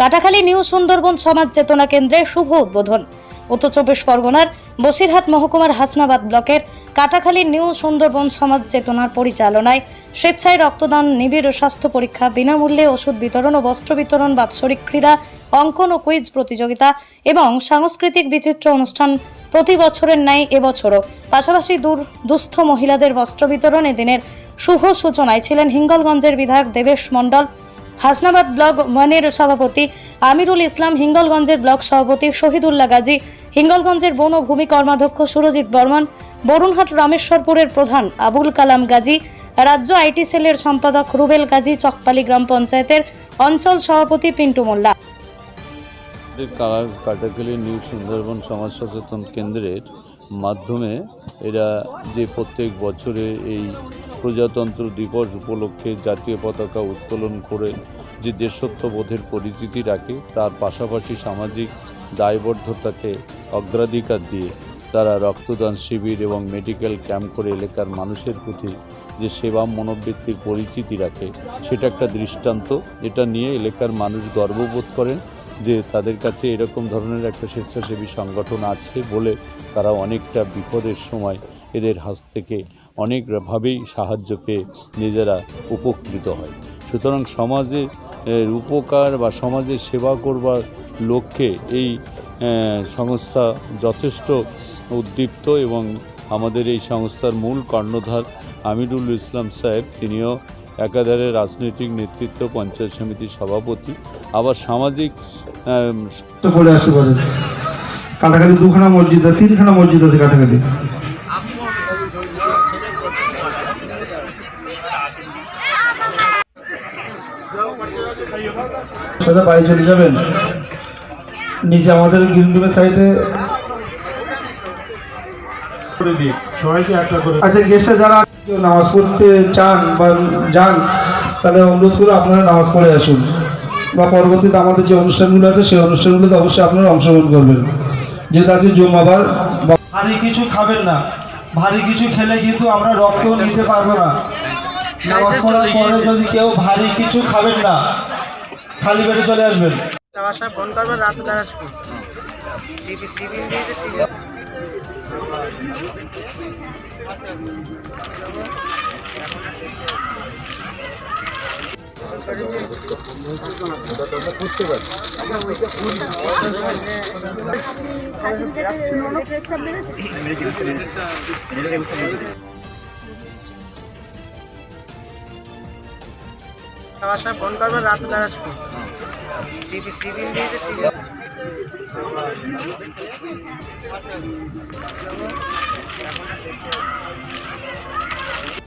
Katakhali new Sundarban সমাজ চেতনা কেন্দ্রে শুভ উদ্বোধন। উত্তর চব্বিশ পরগনার বসিরহাট মহকুমার হাসনাবাদ ব্লকের কাটাখালী নিউ সুন্দরবন সমাজ চেতনার পরিচালনায় স্বেচ্ছায় রক্তদান, নিবিড় স্বাস্থ্য পরীক্ষা, বিনামূল্যে ওষুধ বিতরণ ও বস্ত্র বিতরণ, বাৎসরিক ক্রীড়া, অঙ্কন ও কুইজ প্রতিযোগিতা এবং সাংস্কৃতিক বিচিত্র অনুষ্ঠান প্রতি বছরের ন্যায় এবছরও। পাশাপাশি দূর, দুস্থ মহিলাদের বস্ত্র বিতরণ এদিনের শুভ সূচনায় ছিলেন হিঙ্গলগঞ্জের বিধায়ক দেবেশ মণ্ডল হাসনাবাদ ব্লক ওয়ানের সভাপতি আমিরুল ইসলাম, হিঙ্গলগঞ্জের ব্লক সভাপতি শহীদুল্লাহ গাজী, হিঙ্গলগঞ্জের বন ও ভূমি কর্মাধ্যক্ষ সুরজিৎ বর্মন, বরুণহাট রামেশ্বরপুরের প্রধান আবুল কালাম গাজী, রাজ্য আইটি সেলের সম্পাদক রুবেল গাজী, চকপালি গ্রাম পঞ্চায়েতের অঞ্চল সভাপতি পিন্টু মোল্লা। আমাদের কালা- কাটাখালী নিউ সুন্দরবন সমাজ সচেতন কেন্দ্রের মাধ্যমে এরা যে প্রত্যেক বছরে এই প্রজাতন্ত্র দিবস উপলক্ষে জাতীয় পতাকা উত্তোলন করে যে দেশত্ববোধের পরিচিতি রাখে, তার পাশাপাশি সামাজিক দায়বদ্ধতাকে অগ্রাধিকার দিয়ে তারা রক্তদান শিবির এবং মেডিকেল ক্যাম্প করে এলাকার মানুষের প্রতি যে সেবা মনোবৃত্তির পরিচিতি রাখে, সেটা একটা দৃষ্টান্ত। এটা নিয়ে এলাকার মানুষ গর্ববোধ করেন যে তাদের কাছে এরকম ধরনের একটা স্বেচ্ছাসেবী সংগঠন আছে বলে তারা অনেকটা বিপদের সময় এদের হাত থেকে অনেকভাবেই সাহায্য পেয়ে নিজেরা উপকৃত হয়। সুতরাং সমাজে উপকার বা সমাজের সেবা করবার লক্ষ্যে এই সংস্থা যথেষ্ট উদ্দীপ্ত এবং আমাদের এই সংস্থার মূল কর্ণধার আমিরুল ইসলাম সাহেব, তিনিও একাধারে রাজনৈতিক নেতৃত্ব, পঞ্চায়েত সমিতির সভাপতি, আবার সামাজিক কাটাকাটি দুখানা মসজিদ আছে, তিনখানা মসজিদ আছে কাটাকাটি। সাথে বাড়ি চলে যাবেন? নিচে আমাদের গ্রিন রুমের সাইডে আচ্ছা গেস্টে যারা কেউ নামাজ পড়তে চান বা যান তাহলে অনুরোধ করে আপনারা নামাজ পড়ে আসুন। বা পরবর্তীতে আমাদের যে অনুষ্ঠানগুলো আছে সেই অনুষ্ঠানগুলোতে অবশ্যই আপনারা অংশগ্রহণ করবেন। যেহেতু আছে জুম্মাবার ভারী কিছু খাবেন না। ভারী কিছু খেলে কিন্তু আমরা রক্ত নিতে পারব না। নামাজ পড়ার পরে যদি কেউ ভারী কিছু খাবেন না খালি পেটে চলে আসবেন। আমার ফোন করবেন রাতে তারা আসবে টিফিন সবার সাথে ফোন করবেন রাত বেলার টিফিন দিয়েছে টিফিন